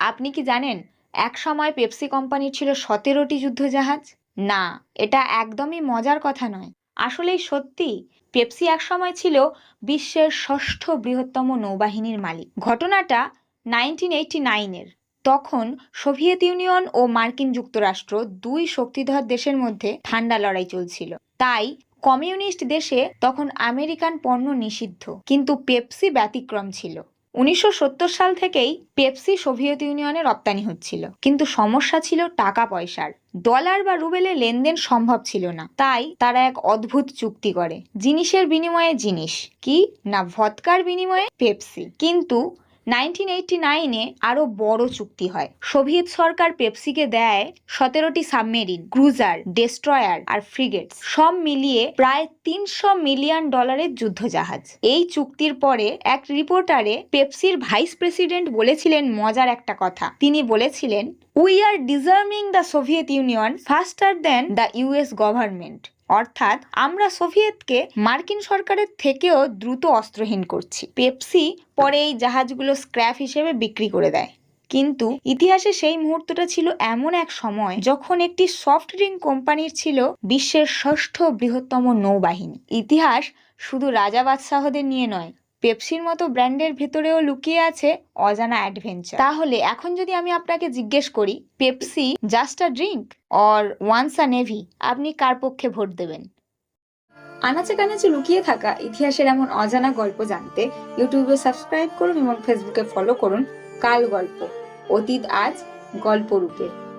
আপনি কি জানেন, এক সময় পেপসি কোম্পানির ছিল সতেরোটি যুদ্ধজাহাজ? না, এটা একদমই মজার কথা নয়। আসলেই সত্যি, পেপসি এক সময় ছিল বিশ্বের ষষ্ঠ বৃহত্তম নৌবাহিনীর মালিক। ঘটনাটা নাইনটিন এইটি নাইনের। তখন সোভিয়েত ইউনিয়ন ও মার্কিন যুক্তরাষ্ট্র দুই শক্তিধর দেশের মধ্যে ঠান্ডা লড়াই চলছিল। তাই কমিউনিস্ট দেশে তখন আমেরিকান পণ্য নিষিদ্ধ, কিন্তু পেপসি ব্যতিক্রম ছিল। উনিশশো সত্তর সাল থেকেই পেপসি সোভিয়েত ইউনিয়নে রপ্তানি হচ্ছিল। কিন্তু সমস্যা ছিল টাকা পয়সার ডলার বা রুবেলে লেনদেন সম্ভব ছিল না। তাই তারা এক অদ্ভুত চুক্তি করে। জিনিসের বিনিময়ে জিনিস, কি না ভদকার বিনিময়ে পেপসি। কিন্তু নাইনটিন এইটি নাইনে আরও বড় চুক্তি হয়। সোভিয়েত সরকার পেপসিকে দেয় সতেরোটি সাবমেরিন, ক্রুজার, ডেস্ট্রয়ার আর ফ্রিগেটস। সব মিলিয়ে প্রায় তিনশো মিলিয়ন ডলারের যুদ্ধজাহাজ। এই চুক্তির পরে এক রিপোর্টারে পেপসির ভাইস প্রেসিডেন্ট বলেছিলেন মজার একটা কথা। তিনি বলেছিলেন we are deserving the Soviet Union faster than the US government অর্থাৎ আমরা সোভিয়েতকে মার্কিন সরকারের থেকেও দ্রুত অস্ত্রহীন করছি। পেপসি পরে এই জাহাজগুলো স্ক্র্যাপ হিসেবে বিক্রি করে দেয়। কিন্তু ইতিহাসে সেই মুহূর্তটা ছিল এমন এক সময় যখন একটি সফট ড্রিঙ্ক কোম্পানির ছিল বিশ্বের ষষ্ঠ বৃহত্তম নৌবাহিনী। ইতিহাস শুধু রাজা বাদশাহদের নিয়ে নয় পেপসির মতো ব্র্যান্ডের ভেতরেও লুকিয়ে আছে অজানা অ্যাডভেঞ্চার। তাহলে এখন যদি আমি আপনাকে জিজ্ঞেস করি, Pepsi just a drink or once a navy, আপনি কার পক্ষে ভোট দেবেন? আনাচে কানাচে লুকিয়ে থাকা ইতিহাসের এমন অজানা গল্প জানতে ইউটিউবে সাবস্ক্রাইব করুন এবং ফেসবুকে ফলো করুন কাল গল্প। অতীত আজ গল্প রূপে।